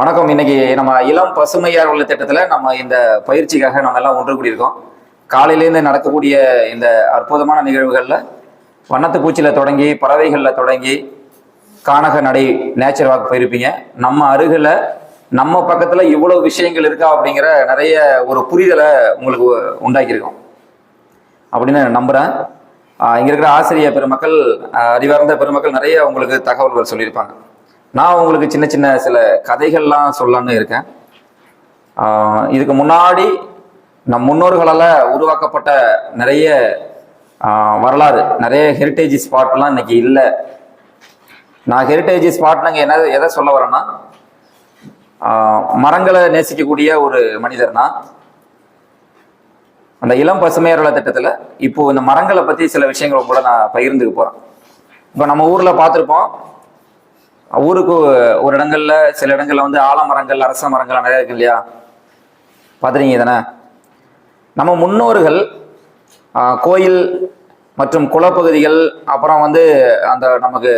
வணக்கம். இன்னைக்கு நம்ம இளம் பசுமையார் உள்ள திட்டத்தில் நம்ம இந்த பயிற்சிக்காக நம்ம எல்லாம் ஒன்று கூடியிருக்கோம். காலையிலேருந்து நடக்கக்கூடிய இந்த அற்புதமான நிகழ்வுகளில் வண்ணத்து பூச்சியில் தொடங்கி பறவைகளில் தொடங்கி கானக நடை நேச்சர் வாக் போயிருப்பீங்க. நம்ம அருகில் நம்ம பக்கத்தில் இவ்வளோ விஷயங்கள் இருக்கா அப்படிங்கிற நிறைய ஒரு புரிதலை உங்களுக்கு உண்டாக்கியிருக்கோம். அப்படின்னு நான் நம்புகிறேன் இங்கே இருக்கிற ஆசிரியர் பெருமக்கள் அறிவார்ந்த பெருமக்கள் நிறைய உங்களுக்கு தகவல்கள் சொல்லியிருப்பாங்க. நான் உங்களுக்கு சின்ன சின்ன சில கதைகள்லாம் சொல்லலான்னு இருக்கேன். இதுக்கு முன்னாடி நம் முன்னோர்களால் உருவாக்கப்பட்ட நிறைய வரலாறு நிறைய ஹெரிட்டேஜ் ஸ்பாட்லாம் இன்னைக்கு இல்லை. நான் ஹெரிட்டேஜ் ஸ்பாட்னுங்க என்ன எதை சொல்ல வரேன்னா மரங்களை நேசிக்கக்கூடிய ஒரு மனிதர்னா அந்த இளம் பசுமையாரல திட்டத்தில் இப்போ இந்த மரங்களை பற்றி சில விஷயங்கள் கூட நான் பகிர்ந்துக்க போகிறேன் இப்போ நம்ம ஊரில் பார்த்துருப்போம் ஊருக்கு ஒரு இடங்கள்ல சில இடங்கள்ல வந்து ஆலமரங்கள் அரச மரங்கள் நிறைய இருக்கு இல்லையா? பார்த்துறீங்க தானே? நம்ம முன்னோர்கள் கோயில் மற்றும் குளப்பகுதிகள் அப்புறம் வந்து அந்த நமக்கு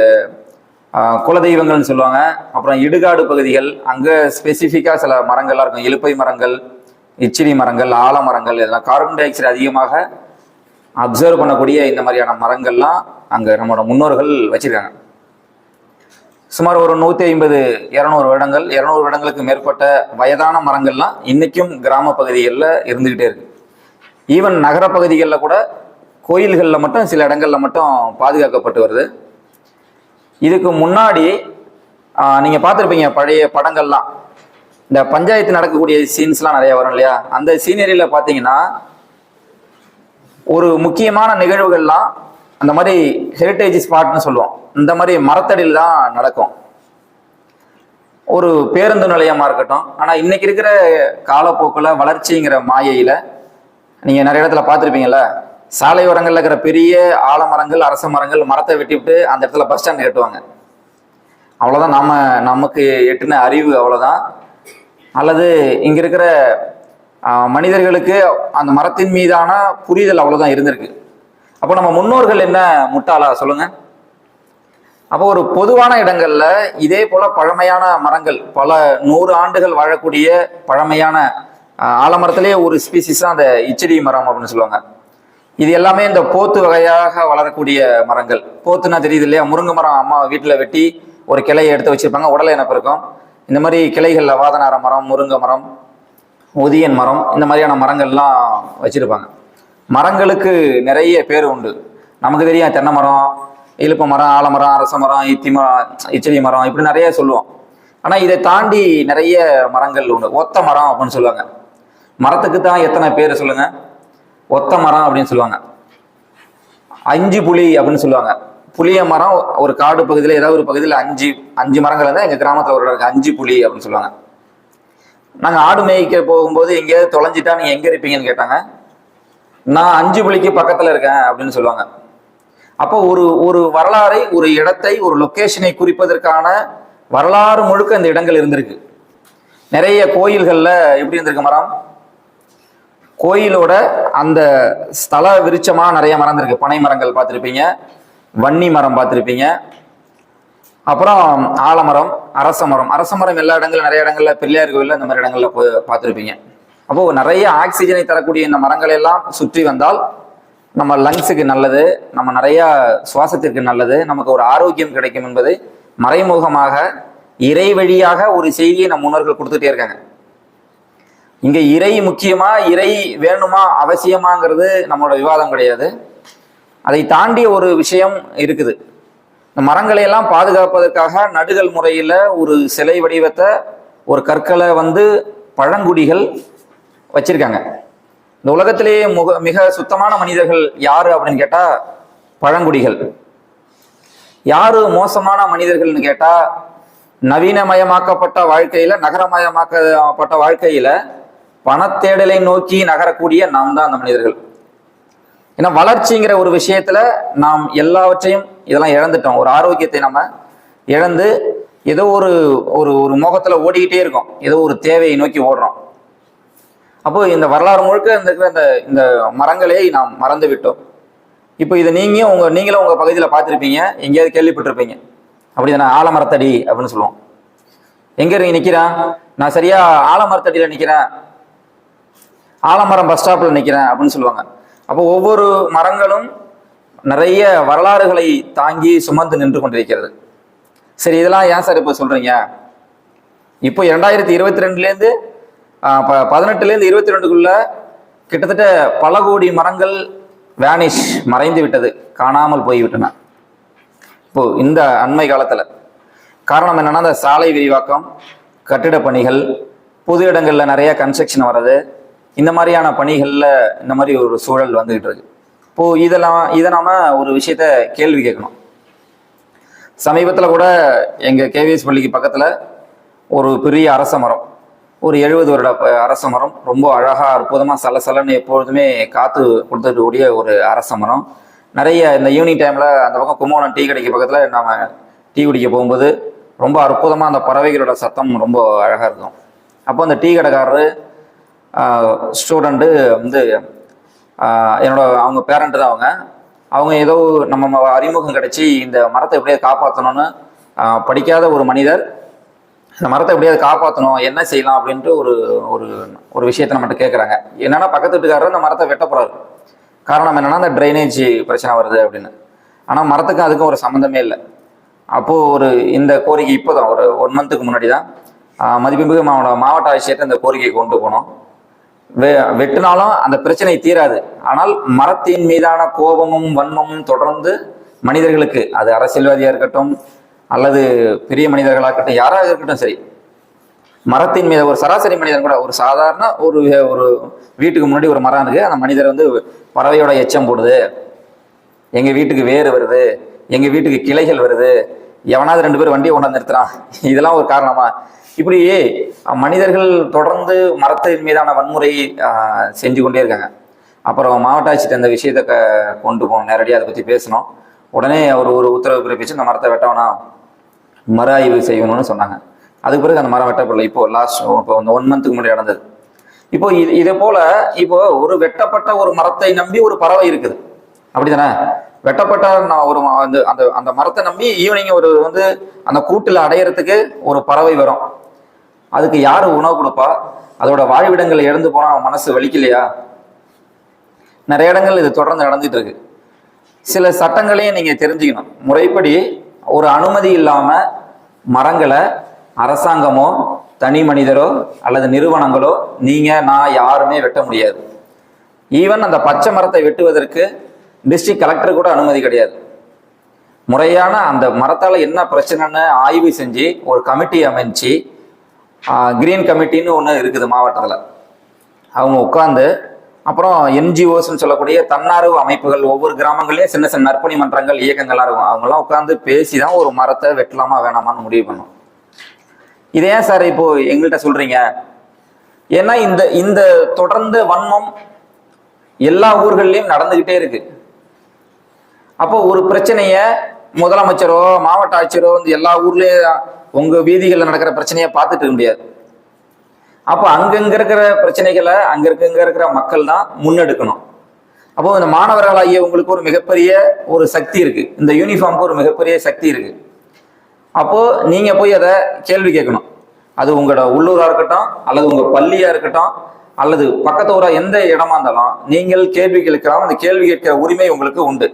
குலதெய்வங்கள்னு சொல்லுவாங்க. அப்புறம் இடுகாடு பகுதிகள் அங்கே ஸ்பெசிஃபிக்காக சில மரங்கள்லாம் இருக்கும். இலுப்பை மரங்கள் இச்சிலி மரங்கள் ஆலமரங்கள் இதெல்லாம் கார்பன் டை ஆக்சைடு அதிகமாக அப்சர்வ் பண்ணக்கூடிய இந்த மாதிரியான மரங்கள்லாம் அங்கே நம்மளோட முன்னோர்கள் வச்சுருக்காங்க. சுமார் ஒரு நூற்றி ஐம்பது இரநூறு வருடங்கள் இரநூறு வருடங்களுக்கு மேற்பட்ட வயதான மரங்கள்லாம் இன்றைக்கும் கிராம பகுதிகளில் இருந்துக்கிட்டே இருக்கு. ஈவன் நகர பகுதிகளில் கூட கோயில்களில் மட்டும் சில இடங்களில் மட்டும் பாதுகாக்கப்பட்டு வருது. இதுக்கு முன்னாடி நீங்கள் பார்த்துருப்பீங்க பழைய படங்கள்லாம். இந்த பஞ்சாயத்து நடக்கக்கூடிய சீன்ஸ்லாம் நிறையா வரும் இல்லையா? அந்த சீனரியில் பார்த்தீங்கன்னா ஒரு முக்கியமான நிகழ்வுகள்லாம் அந்த மாதிரி ஹெரிட்டேஜ் ஸ்பாட்னு சொல்லுவோம். இந்த மாதிரி மரத்தடியில் தான் நடக்கும். ஒரு பேருந்து நிலையமாக இருக்கட்டும். ஆனால் இன்னைக்கு இருக்கிற காலப்போக்கில் வளர்ச்சிங்கிற மாயையில் நீங்கள் நிறைய இடத்துல பார்த்துருப்பீங்கல்ல சாலை ஓரங்களில் இருக்கிற பெரிய ஆலமரங்கள் அரச மரங்கள் மரத்தை வெட்டிவிட்டு அந்த இடத்துல பஸ் ஸ்டாண்ட் கட்டுவாங்க. அவ்வளோதான் நாம் நமக்கு எட்டுன அறிவு அவ்வளோதான் அல்லது இங்கே இருக்கிற மனிதர்களுக்கு அந்த மரத்தின் மீதான புரிதல் அவ்வளோதான் இருந்திருக்கு. அப்போ நம்ம முன்னோர்கள் என்ன முட்டாளா? சொல்லுங்க. அப்போ ஒரு பொதுவான இடங்கள்ல இதே போல பழமையான மரங்கள் பல நூறு ஆண்டுகள் வாழக்கூடிய பழமையான ஆஹ், ஆலமரத்திலே ஒரு ஸ்பீசிஸ் தான் அந்த இச்சடி மரம் அப்படின்னு சொல்லுவாங்க. இது எல்லாமே இந்த போத்து வகையாக வளரக்கூடிய மரங்கள். போத்துனா தெரியுது இல்லையா? முருங்கை மரம் அம்மா வீட்டில் வெட்டி ஒரு கிளையை எடுத்து வச்சிருப்பாங்க. உடலை இனப்பு இருக்கும் இந்த மாதிரி கிளைகளில் வாதனார மரம் முருங்கை மரம் உதியன் மரம் இந்த மாதிரியான மரங்கள்லாம் வச்சிருப்பாங்க. மரங்களுக்கு நிறைய பேர் உண்டு. நமக்கு தெரியும் தென்னை மரம் இழுப்ப மரம் ஆலமரம் அரச மரம் இத்தி மரம் இச்சடி மரம் இப்படி நிறைய சொல்லுவோம். ஆனால் இதை தாண்டி நிறைய மரங்கள் உண்டு. ஒத்த மரம் அப்படின்னு சொல்லுவாங்க. மரத்துக்கு தான் எத்தனை பேர் சொல்லுங்க? ஒத்த மரம் அப்படின்னு சொல்லுவாங்க. அஞ்சு புலி அப்படின்னு சொல்லுவாங்க. புளிய மரம் ஒரு காடு பகுதியில் ஏதாவது ஒரு பகுதியில் அஞ்சு அஞ்சு மரங்கள் இருந்தால் எங்கள் கிராமத்தில் ஒரு இருக்கு. அஞ்சு புலி அப்படின்னு சொல்லுவாங்க. நாங்கள் ஆடு மேய்க்க போகும்போது எங்கேயாவது தொலைஞ்சிட்டா நீங்கள் எங்கே இருப்பீங்கன்னு கேட்டாங்க. நான் அஞ்சு புலிக்கு பக்கத்தில் இருக்கேன் அப்படின்னு சொல்லுவாங்க. அப்போ ஒரு ஒரு வரலாறை ஒரு இடத்தை ஒரு லொக்கேஷனை குறிப்பதற்கான வரலாறு முழுக்க அந்த இடங்கள் இருந்திருக்கு. நிறைய கோயில்களில் எப்படி இருந்திருக்கு மரம்? கோயிலோட அந்த ஸ்தல விருச்சமாக நிறைய மரம் இருக்கு. பனை மரங்கள் பார்த்துருப்பீங்க வன்னி மரம் பார்த்துருப்பீங்க அப்புறம் ஆலமரம் அரச மரம். அரச மரம் எல்லா இடங்களும் நிறைய இடங்கள்ல பெரியார் கோயிலில் இந்த மாதிரி இடங்கள்ல பார்த்துருப்பீங்க. அப்போ நிறைய ஆக்சிஜனை தரக்கூடிய இந்த மரங்கள் எல்லாம் சுற்றி வந்தால் நம்ம லங்ஸுக்கு நல்லது நம்ம நிறைய சுவாசத்திற்கு நல்லது நமக்கு ஒரு ஆரோக்கியம் கிடைக்கும் என்பதை மறைமுகமாக இறை வழியாக ஒரு செய்தியை நம் முன்னோர்கள் கொடுத்துட்டே இருக்காங்க. இங்க இறை முக்கியமா இறை வேணுமா அவசியமாங்கிறது நம்மளோட விவாதம் கிடையாது. அதை தாண்டிய ஒரு விஷயம் இருக்குது. இந்த மரங்களை எல்லாம் பாதுகாப்பதற்காக நடுகள் முறையில ஒரு சிலை வடிவத்தை ஒரு கற்களை வந்து பழங்குடிகள் வச்சிருக்காங்க. இந்த உலகத்திலேயே முக மிக சுத்தமான மனிதர்கள் யாரு அப்படின்னு கேட்டா பழங்குடிகள். யாரு மோசமான மனிதர்கள்னு கேட்டா நவீனமயமாக்கப்பட்ட வாழ்க்கையில நகரமயமாக்கப்பட்ட வாழ்க்கையில பணத்தேடலை நோக்கி நகரக்கூடிய நாம் தான் அந்த மனிதர்கள். ஏன்னா வளர்ச்சிங்கிற ஒரு விஷயத்துல நாம் எல்லாவற்றையும் இதெல்லாம் இழந்துட்டோம். ஒரு ஆரோக்கியத்தை நம்ம இழந்து ஏதோ ஒரு ஒரு ஒரு மோகத்துல ஓடிக்கிட்டே இருக்கோம். ஏதோ ஒரு தேவையை நோக்கி ஓடுறோம். அப்போ இந்த வரலாறு முழுக்க இந்த இருக்கிற இந்த இந்த மரங்களை நாம் மறந்து விட்டோம். இப்போ இதை நீங்க உங்கள் நீங்களும் உங்கள் பகுதியில் பார்த்துருப்பீங்க. எங்கேயாவது கேள்விப்பட்டிருப்பீங்க. அப்படி தானே ஆலமரத்தடி அப்படின்னு சொல்லுவோம். எங்கே இருக்கீங்க நிற்கிறேன் நான் சரியாக ஆலமரத்தடியில் நிற்கிறேன் ஆலமரம் பஸ் ஸ்டாப்பில் நிற்கிறேன் அப்படின்னு சொல்லுவாங்க. அப்போ ஒவ்வொரு மரங்களும் நிறைய வரலாறுகளை தாங்கி சுமந்து நின்று கொண்டிருக்கிறது. சரி இதெல்லாம் ஏன் சார் இப்போ சொல்கிறீங்க இப்போ இரண்டாயிரத்தி இருபத்தி ரெண்டுலேருந்து பதினெட்டுலேருந்து இருபத்தி ரெண்டுக்குள்ள கிட்டத்தட்ட பல கோடி மரங்கள் வேனிஷ் மறைந்து விட்டது காணாமல் போய்விட்டன. இப்போ இந்த அண்மை காலத்தில் காரணம் என்னன்னா இந்த சாலை விரிவாக்கம் கட்டிட பணிகள் பொது இடங்களில் நிறைய கன்ஸ்ட்ரக்ஷன் வர்றது இந்த மாதிரியான பணிகளில் இந்த மாதிரி ஒரு சூழல் வந்துகிட்டு இருக்கு. இப்போ இதெல்லாம் இதை நாம ஒரு விஷயத்த கேள்வி கேட்கணும். சமீபத்தில் கூட எங்கள் கேவிஎஸ் பள்ளிக்கு பக்கத்தில் ஒரு பெரிய அரச மரம் ஒரு எழுபது வருட அரச மரம் ரொம்ப அழகாக அற்புதமாக சலசலன்னு எப்பொழுதுமே காற்று கொடுத்துக்கூடிய ஒரு அரச மரம் நிறைய இந்த ஈவினிங் டைமில் அந்த பக்கம் கும்பகோணம் டீ கடைக்கு பக்கத்தில் நாம டீ குடிக்க போகும்போது ரொம்ப அற்புதமாக அந்த பறவைகளோட சத்தம் ரொம்ப அழகாக இருக்கும். அப்போ அந்த டீ கடைக்காரரு ஸ்டூடெண்ட்டு வந்து என்னோட அவங்க பேரண்ட் தான் அவங்க. அவங்க ஏதோ நம்ம அறிமுகம் கிடைச்சி இந்த மரத்தை எப்படியே காப்பாற்றணும்னு படிக்காத ஒரு மனிதர். இந்த மரத்தை எப்படியாவது காப்பாற்றணும் என்ன செய்யலாம் அப்படின்ட்டு ஒரு ஒரு ஒரு விஷயத்தை நம்மகிட்ட கேட்குறாங்க என்னன்னா பக்கத்து வீட்டுக்காரர் இந்த மரத்தை வெட்ட போறாரு. காரணம் என்னன்னா அந்த ட்ரைனேஜ் பிரச்சனை வருது அப்படின்னு. ஆனால் மரத்துக்கும் அதுக்கும் ஒரு சம்மந்தமே இல்லை. அப்போது ஒரு இந்த கோரிக்கை இப்போ தான் ஒரு ஒன் மந்த்துக்கு முன்னாடி தான் மதிப்புமிகு மாவட்ட மாவட்ட ஆட்சியர்கிட்ட இந்த கோரிக்கையை கொண்டு போனோம். வெ வெட்டினாலும் அந்த பிரச்சனை தீராது. ஆனால் மரத்தின் மீதான கோபமும் வன்மமும் தொடர்ந்து மனிதர்களுக்கு அது அரசியல்வாதியாக இருக்கட்டும் அல்லது பெரிய மனிதர்களாக இருக்கட்டும் யாராக இருக்கட்டும் சரி மரத்தின் மீது ஒரு சராசரி மனிதன் கூட ஒரு சாதாரண ஒரு ஒரு வீட்டுக்கு முன்னாடி ஒரு மரம் இருக்குது அந்த மனிதர் வந்து பறவையோட எச்சம் போடுது. எங்கள் வீட்டுக்கு வேர் வருது எங்கள் வீட்டுக்கு கிளைகள் வருது எவனாவது ரெண்டு பேர் வண்டியை கொண்டாந்து நிறுத்துறான். இதெல்லாம் ஒரு காரணமா? இப்படி மனிதர்கள் தொடர்ந்து மரத்தின் மீதான வன்முறை செஞ்சு கொண்டே இருக்காங்க. அப்புறம் மாவட்ட ஆட்சியர் அந்த விஷயத்தை க- கொண்டு போனோம் நேரடியாக அதை பற்றி பேசணும். உடனே அவர் ஒரு உத்தரவு பிறப்பிச்சு இந்த மரத்தை வெட்டவனா மறு மர ஆய்வு செய்யணும்னு சொன்னாங்க. அதுக்கு பிறகு அந்த மரம் வெட்டப்படல. இப்போ லாஸ்ட் இப்போ இந்த ஒன் மந்த்துக்கு முன்னாடி நடந்தது. இப்போ இது இதே போல இப்போ ஒரு வெட்டப்பட்ட ஒரு மரத்தை நம்பி ஒரு பறவை இருக்குது. அப்படிதானே? வெட்டப்பட்ட நான் ஒரு அந்த அந்த அந்த மரத்தை நம்பி ஈவினிங் ஒரு வந்து அந்த கூட்டில் அடையிறதுக்கு ஒரு பறவை வரும். அதுக்கு யார் உணவு கொடுப்பா? அதோட வாழ்விடங்கள் இழந்து போனால் மனசு வலிக்கலையா? நிறைய இடங்கள் இது தொடர்ந்து நடந்துட்டு இருக்கு. சில சட்டங்களையும் நீங்கள் தெரிஞ்சுக்கணும். முறைப்படி ஒரு அனுமதி இல்லாமல் மரங்களை அரசாங்கமோ தனி மனிதரோ அல்லது நிறுவனங்களோ நீங்கள் நான் யாருமே வெட்ட முடியாது. ஈவன் அந்த பச்சை மரத்தை வெட்டுவதற்கு டிஸ்ட்ரிக்ட் கலெக்டர் கூட அனுமதி கிடையாது. முறையான அந்த மரத்தால் என்ன பிரச்சனைன்னு ஆய்வு செஞ்சு ஒரு கமிட்டி அமைச்சு கிரீன் கமிட்டின்னு ஒன்று இருக்குது மாவட்டத்தில். அவங்க உட்காந்து அப்புறம் என்ஜிஓஸ்ன்னு சொல்லக்கூடிய தன்னார்வ அமைப்புகள் ஒவ்வொரு கிராமங்களையும் சின்ன சின்ன நற்பணி மன்றங்கள் இயக்கங்கள்லாம் இருக்கும் அவங்கெல்லாம் உட்காந்து பேசி தான் ஒரு மரத்தை வெட்டலாமா வேணாமான்னு முடிவு பண்ணும். இதே ஏன் சார் இப்போ எங்கள்கிட்ட சொல்றீங்க? ஏன்னா இந்த இந்த தொடர்ந்த வன்மம் எல்லா ஊர்கள்லயும் நடந்துகிட்டே இருக்கு. அப்போ ஒரு பிரச்சனைய முதலமைச்சரோ மாவட்ட ஆட்சியரோ வந்து எல்லா ஊர்லேயும் உங்க வீதிகளில் நடக்கிற பிரச்சனையை பார்த்துட்டு இருக்க முடியாது. அப்போ அங்கங்க இருக்கிற பிரச்சனைகளை அங்க இருக்கங்க இருக்கிற மக்கள் தான் முன்னெடுக்கணும். அப்போ இந்த மாணவர்களாகிய உங்களுக்கு ஒரு மிகப்பெரிய ஒரு சக்தி இருக்கு. இந்த யூனிஃபார்முக்கு ஒரு மிகப்பெரிய சக்தி இருக்கு. அப்போ நீங்க போய் அதை கேள்வி கேட்கணும். அது உங்களோட உள்ளூரா இருக்கட்டும் அல்லது உங்க பள்ளியா இருக்கட்டும் அல்லது பக்கத்து ஊரா எந்த இடமா இருந்தாலும் நீங்கள் கேள்வி கேட்கலாம். அந்த கேள்வி கேட்கிற உரிமை உங்களுக்கு உண்டு.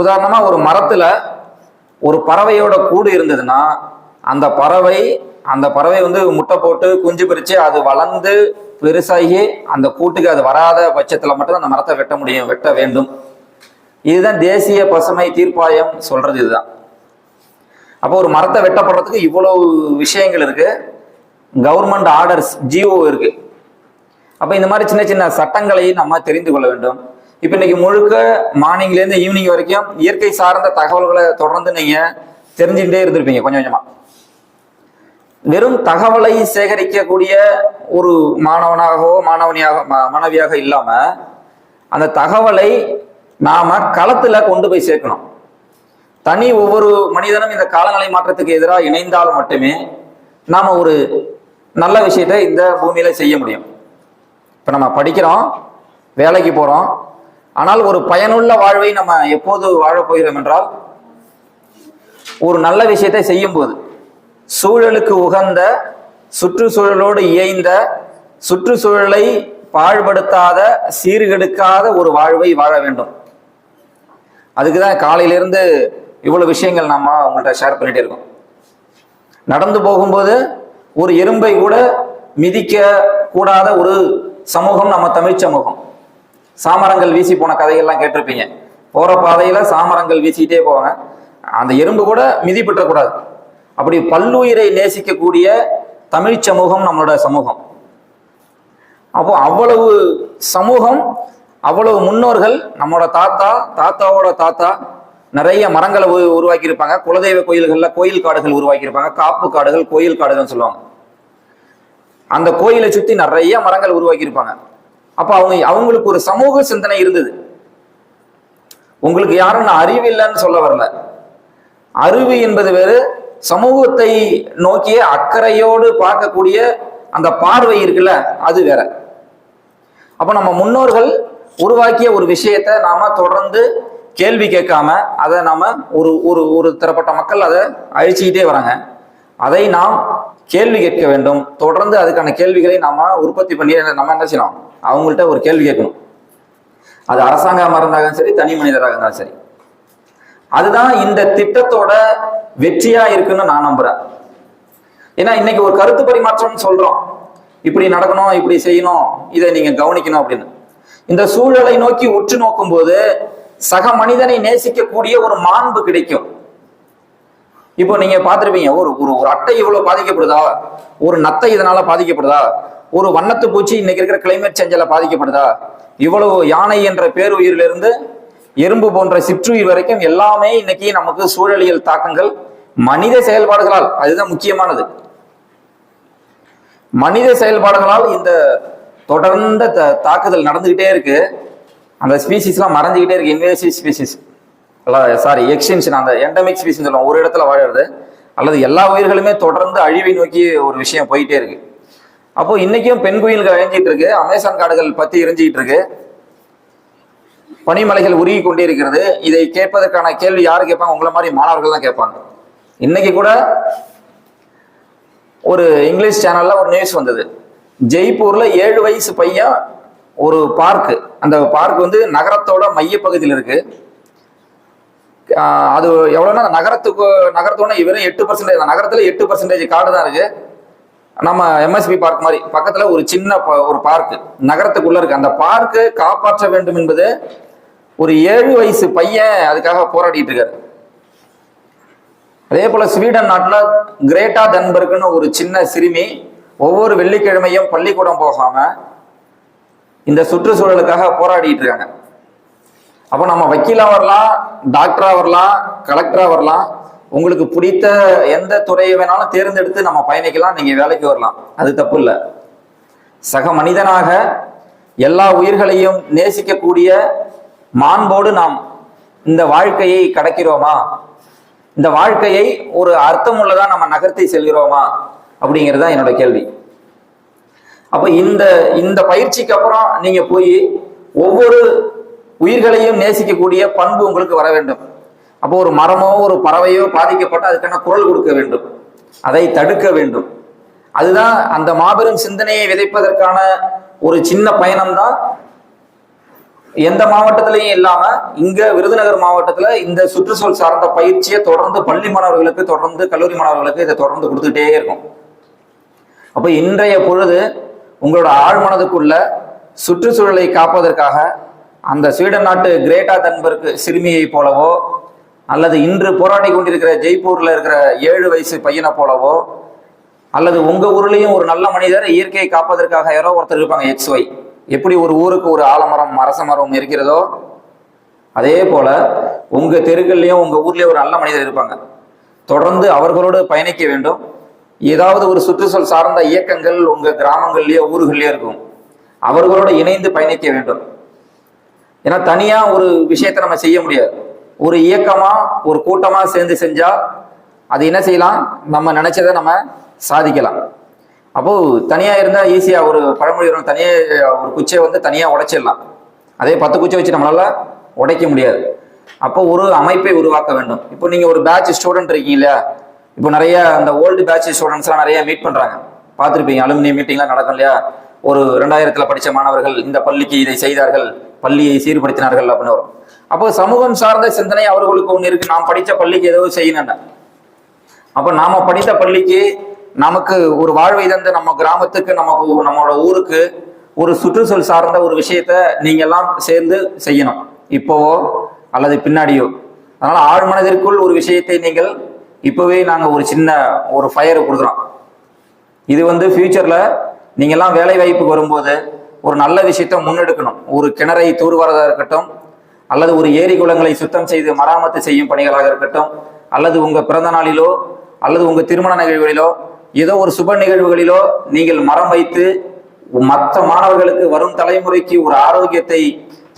உதாரணமா ஒரு மரத்துல ஒரு பறவையோட கூடு இருந்ததுன்னா அந்த பறவை அந்த பறவை வந்து முட்டை போட்டு குஞ்சு பிரித்து அது வளர்ந்து பெருசாகி அந்த கூட்டுக்கு அது வராத பட்சத்தில் மட்டும் அந்த மரத்தை வெட்ட முடியும் வெட்ட வேண்டும். இதுதான் தேசிய பசுமை தீர்ப்பாயம் சொல்றது இதுதான். அப்போ ஒரு மரத்தை வெட்டப்படுறதுக்கு இவ்வளவு விஷயங்கள் இருக்கு. கவர்மெண்ட் ஆர்டர்ஸ் ஜிஓ இருக்கு. அப்போ இந்த மாதிரி சின்ன சின்ன சட்டங்களை நம்ம தெரிந்து கொள்ள வேண்டும். இப்போ இன்னைக்கு முழுக்க மார்னிங்லேருந்து ஈவினிங் வரைக்கும் இயற்கை சார்ந்த தகவல்களை தொடர்ந்து நீங்கள் தெரிஞ்சுக்கிட்டே இருந்திருப்பீங்க கொஞ்சம் கொஞ்சமாக வெறும் தகவலை சேகரிக்கக்கூடிய ஒரு மாணவனாகவோ மாணவனியாக மாணவியாக இல்லாம அந்த தகவலை நாம களத்துல கொண்டு போய் சேர்க்கணும். தனி ஒவ்வொரு மனிதனும் இந்த காலநிலை மாற்றத்துக்கு எதிராக இணைந்தால் மட்டுமே நாம ஒரு நல்ல விஷயத்தை இந்த பூமியில செய்ய முடியும். இப்ப நம்ம படிக்கிறோம் வேலைக்கு போறோம். ஆனால் ஒரு பயனுள்ள வாழ்வை நம்ம எப்போது வாழப்போகிறோம் என்றால் ஒரு நல்ல விஷயத்தை செய்யும் போது சூழலுக்கு உகந்த சுற்றுச்சூழலோடு இயைந்த சுற்றுச்சூழலை பாழ்படுத்தாத சீர்கெடுக்காத ஒரு வாழ்வை வாழ வேண்டும். அதுக்கு தான் காலையிலிருந்து இவ்வளவு விஷயங்கள் நம்ம உங்கள்கிட்ட ஷேர் பண்ணிகிட்டே இருக்கோம். நடந்து போகும்போது ஒரு எறும்பை கூட மிதிக்க கூடாத ஒரு சமூகம் நம்ம தமிழ் சமூகம். சாமரங்கள் வீசி போன கதைகள்லாம் கேட்டிருப்பீங்க. போற பாதையில சாமரங்கள் வீசிக்கிட்டே போவாங்க. அந்த எறும்பு கூட மிதிப்பற்றக்கூடாது அப்படி பல்லுயிரை நேசிக்கக்கூடிய தமிழ் சமூகம் நம்மளோட சமூகம். அப்போ அவ்வளவு சமூகம் அவ்வளவு முன்னோர்கள் நம்மளோட தாத்தா தாத்தாவோட தாத்தா நிறைய மரங்களை உருவாக்கியிருப்பாங்க. குலதெய்வ கோயில்கள்ல கோயில் காடுகள் உருவாக்கியிருப்பாங்க. காப்பு காடுகள் கோயில் காடுகள்னு சொல்லுவாங்க. அந்த கோயிலை சுற்றி நிறைய மரங்கள் உருவாக்கியிருப்பாங்க. அப்போ அவங்க அவங்களுக்கு ஒரு சமூக சிந்தனை இருந்தது. உங்களுக்கு யாரும் நான் அறிவு இல்லைன்னு சொல்ல வரல. அறிவு என்பது வேறு சமூகத்தை நோக்கிய அக்கறையோடு பார்க்கக்கூடிய அந்த பார்வை இருக்குல்ல அது வேற. அப்ப நம்ம முன்னோர்கள் உருவாக்கிய ஒரு விஷயத்தை நாம தொடர்ந்து கேள்வி கேட்காம அதை நாம ஒரு ஒரு ஒரு தரப்பட்ட மக்கள் அதை அழிச்சுக்கிட்டே வராங்க. அதை நாம் கேள்வி கேட்க வேண்டும். தொடர்ந்து அதுக்கான கேள்விகளை நாம உற்பத்தி பண்ணி நம்ம என்ன செய்யணும் அவங்கள்ட்ட ஒரு கேள்வி கேட்கணும். அது அரசாங்கமாக இருந்தாலும் சரி தனி மனிதராக இருந்தாலும் சரி. அதுதான் இந்த திட்டத்தோட வெற்றியா இருக்குன்னு நான் நம்புறேன். ஏன்னா இன்னைக்கு ஒரு கருத்து பரிமாற்றம் சொல்றோம். இப்படி நடக்கணும் இப்படி செய்யணும் இதை நீங்க கவனிக்கணும் அப்படின்னு. இந்த சூழலை நோக்கி உற்று நோக்கும் போது சக மனிதனை நேசிக்கக்கூடிய ஒரு மாண்பு கிடைக்கும். இப்போ நீங்க பார்த்துருப்பீங்க ஒரு ஒரு ஒரு அட்டை இவ்வளவு பாதிக்கப்படுதா? ஒரு நத்தை இதனால பாதிக்கப்படுதா? ஒரு வண்ணத்து பூச்சி இன்னைக்கு இருக்கிற கிளைமேட் சேஞ்சல பாதிக்கப்படுதா? இவ்வளவு யானை என்ற பேருயிரிலிருந்து எறும்பு போன்ற சிற்றுயிர் வரைக்கும் எல்லாமே இன்னைக்கு நமக்கு சூழலியல் தாக்கங்கள். மனித செயல்பாடுகளால் அதுதான் முக்கியமானது. மனித செயல்பாடுகளால் இந்த தொடர்ந்த த- தாக்குதல் நடந்துகிட்டே இருக்கு. அந்த ஸ்பீசிஸ்லாம் மறைஞ்சுக்கிட்டே இருக்கு. இன்வேசிவ் ஸ்பீசிஸ் சாரி எக்ஸ்டென்ஷன் அந்த எண்டமிக் ஸ்பீசிஸ் சொல்லுவோம் ஒரு இடத்துல வாழறது அல்லது எல்லா உயிர்களுமே தொடர்ந்து அழிவை நோக்கி ஒரு விஷயம் போயிட்டே இருக்கு. அப்போ இன்னைக்கும் பெண் குயில்கள் அழிஞ்சிட்டு இருக்கு. அமேசான் காடுகள் பத்தி இறைஞ்சிக்கிட்டு இருக்கு. பனிமலைகள் உருகி கொண்டே இருக்கிறது இதை கேட்பதற்கான கேள்வி யாரு கேட்பாங்க? உங்களை மாதிரி மாணவர்கள் தான் கேட்பாங்க. இன்னைக்கு கூட ஒரு இங்கிலீஷ் சேனல்ல ஒரு நியூஸ் வந்தது. ஜெய்ப்பூர்ல ஏழு வயசு பையன் ஒரு பார்க் அந்த பார்க் வந்து நகரத்தோட மையப்பகுதியில் இருக்கு. அது எவ்வளோன்னா நகரத்துக்கு நகரத்தோட வெறும் எட்டு பர்சன்டேஜ் நகரத்துல எட்டு பர்சன்டேஜ் காடு தான் இருக்கு. நம்ம எம்எஸ்பி பார்க் மாதிரி பக்கத்துல ஒரு சின்ன ப- ஒரு பார்க் நகரத்துக்குள்ள இருக்கு. அந்த பார்க்கை காப்பாற்ற வேண்டும் என்பது ஒரு ஏழு வயசு பையன் அதுக்காக போராடிட்டு இருக்காரு. அதே போல ஸ்வீடன் நாட்டுல கிரேட்டா தன்பர்க்னு ஒரு சின்ன சிறுமி ஒவ்வொரு வெள்ளிக்கிழமையும் பள்ளிக்கூடம் போகாம இந்த சுற்றுச்சூழலுக்காக போராடிட்டு இருக்காங்க. அப்போ நம்ம வக்கீலா வரலாம் டாக்டரா வரலாம் கலெக்டரா வரலாம். உங்களுக்கு பிடித்த எந்த துறையை வேணாலும் தேர்ந்தெடுத்து நம்ம பயணிக்கலாம் நீங்க வேலைக்கு வரலாம். அது தப்பு இல்லை. சக மனிதனாக எல்லா உயிர்களையும் நேசிக்கக்கூடிய மாண்போடு நாம் இந்த வாழ்க்கையை கடக்கிறோமா? இந்த வாழ்க்கையை ஒரு அர்த்தமுள்ளதா நம்ம நகர்த்தி செல்கிறோமா? அப்படிங்கிறது தான் என்னோட கேள்வி. அப்போ இந்த இந்த பயிற்சிக்கு அப்புறம் நீங்க போய் ஒவ்வொரு உயிர்களையும் நேசிக்கக்கூடிய பண்பு உங்களுக்கு வர வேண்டும். அப்போ ஒரு மரமோ ஒரு பறவையோ பாதிக்கப்பட்டு அதுக்கான குரல் கொடுக்க வேண்டும். அதை தடுக்க வேண்டும். அதுதான் அந்த மாபெரும் சிந்தனையை விதைப்பதற்கான ஒரு சின்ன பயணம்தான் எந்த மாவட்டத்திலையும் இல்லாம இங்க விருதுநகர் மாவட்டத்துல இந்த சுற்றுச்சூழல் சார்ந்த பயிற்சியை தொடர்ந்து பள்ளி மாணவர்களுக்கு தொடர்ந்து கல்லூரி மாணவர்களுக்கு இதை தொடர்ந்து கொடுத்துட்டே இருக்கும். அப்ப இன்றைய பொழுது உங்களோட ஆழ்மனதுக்குள்ள சுற்றுச்சூழலை காப்பதற்காக அந்த ஸ்வீடன் நாட்டு கிரேட்டா தன்பர்க் சிறுமியை போலவோ அல்லது இன்று போராடி கொண்டிருக்கிற ஜெய்ப்பூர்ல இருக்கிற ஏழு வயசு பையனை போலவோ அல்லது உங்க ஊர்லயும் ஒரு நல்ல மனிதர் இயற்கையை காப்பதற்காக யாரோ ஒருத்தர் இருப்பாங்க எக்ஸ் ஒய் எப்படி ஒரு ஊருக்கு ஒரு ஆலமரம் அரச மரம் இருக்கிறதோ அதே போல உங்க தெருக்கள்லயும் உங்க ஊர்லயும் ஒரு நல்ல மனிதர் இருப்பாங்க. தொடர்ந்து அவர்களோடு பயணிக்க வேண்டும். ஏதாவது ஒரு சுற்றுச்சூழல் சார்ந்த இயக்கங்கள் உங்க கிராமங்கள்லயோ ஊர்கள்லயோ இருக்கும். அவர்களோடு இணைந்து பயணிக்க வேண்டும். ஏன்னா தனியா ஒரு விஷயத்தை நம்ம செய்ய முடியாது. ஒரு இயக்கமா ஒரு கூட்டமா சேர்ந்து செஞ்சா அது என்ன செய்யலாம்? நம்ம நினைச்சதை நம்ம சாதிக்கலாம். அப்போ தனியா இருந்தா ஈஸியா ஒரு பழமொழி வரும். தனியா ஒரு குச்சியை வந்து தனியா உடைச்சிடலாம். அதே பத்து குச்சை வச்சு நம்மளால உடைக்க முடியாது. அப்போ ஒரு அமைப்பை உருவாக்க வேண்டும். இப்போ நீங்க ஒரு பேட்ச் ஸ்டூடெண்ட் இருக்கீங்க இல்லையா? இப்போ நிறைய அந்த ஓல்டு பேட்ச் ஸ்டூடெண்ட்ஸ்லாம் நிறைய மீட் பண்றாங்க. பார்த்துருப்பீங்க அலுமினி மீட்டிங்லாம் நடக்கும் இல்லையா? ஒரு ரெண்டாயிரத்துல படித்த மாணவர்கள் இந்த பள்ளிக்கு இதை செய்தார்கள் பள்ளியை சீர்படுத்தினார்கள் அப்படின்னு வரும். அப்போ சமூகம் சார்ந்த சிந்தனை அவர்களுக்கு ஒன்று இருக்கு. நாம் படித்த பள்ளிக்கு ஏதோ செய்யணும் அப்போ நாம படித்த பள்ளிக்கு நமக்கு ஒரு வாழ்வை தந்து நம்ம கிராமத்துக்கு நமக்கு நம்மளோட ஊருக்கு ஒரு சுற்றுச்சூழல் சார்ந்த ஒரு விஷயத்த நீங்க எல்லாம் சேர்ந்து செய்யணும். இப்போவோ அல்லது பின்னாடியோ. அதனால ஆழ்மனதிற்குள் ஒரு விஷயத்தை நீங்கள் இப்போவே நாங்க ஒரு சின்ன ஒரு ஃபயர் கொடுக்குறோம். இது வந்து ஃபியூச்சர்ல நீங்க எல்லாம் வேலை வாய்ப்புக்கு வரும்போது ஒரு நல்ல விஷயத்த முன்னெடுக்கணும். ஒரு கிணறை தூர்வாரதாக இருக்கட்டும் அல்லது ஒரு ஏரி குளங்களை சுத்தம் செய்து மராமத்து செய்யும் பணிகளாக இருக்கட்டும் அல்லது உங்க பிறந்த நாளிலோ அல்லது உங்க திருமண நிகழ்வுகளிலோ ஏதோ ஒரு சுப நிகழ்வுகளிலோ நீங்கள் மரம் வைத்து மற்ற மாணவர்களுக்கு வரும் தலைமுறைக்கு ஒரு ஆரோக்கியத்தை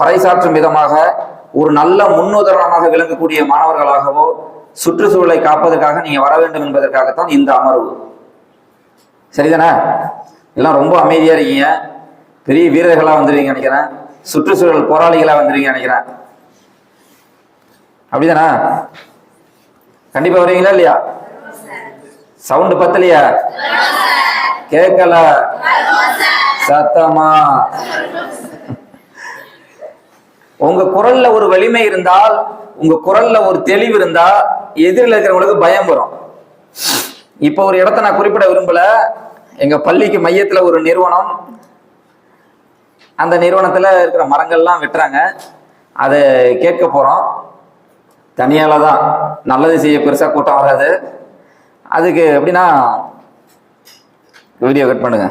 பறைசாற்றும் விதமாக ஒரு நல்ல முன்னுதாரணமாக விளங்கக்கூடிய மாணவர்களாகவோ சுற்றுச்சூழலை காப்பதற்காக நீங்க வர வேண்டும் என்பதற்காகத்தான் இந்த அமர்வு. சரிதானே? எல்லாம் ரொம்ப அமைதியா இருக்கீங்க. பெரிய வீரர்களா வந்துருவீங்க நினைக்கிறேன். சுற்றுச்சூழல் போராளிகளா வந்துருவீங்க நினைக்கிறேன். அப்படிதானா? கண்டிப்பா வருவீங்களா இல்லையா? சவுண்ட் பத்தலையா? கேட்கல சத்தமா? உங்க குரல்ல ஒரு வலிமை இருந்தால் உங்க குரல்ல ஒரு தெளிவு இருந்தா எதிரில் இருக்கிறவங்களுக்கு பயம் வரும். இப்போ ஒரு இடத்த நான் குறிப்பிட விரும்பல. எங்க பள்ளிக்கு மையத்துல ஒரு நிறுவனம் அந்த நிறுவனத்துல இருக்கிற மரங்கள்லாம் வெட்டுறாங்க. அதை கேட்க போறோம். தனியால தான். நல்லது செய்ய பெருசா கூட்டம் வராது. அதுக்கு எப்படின்னா வீடியோ கட் பண்ணுங்க.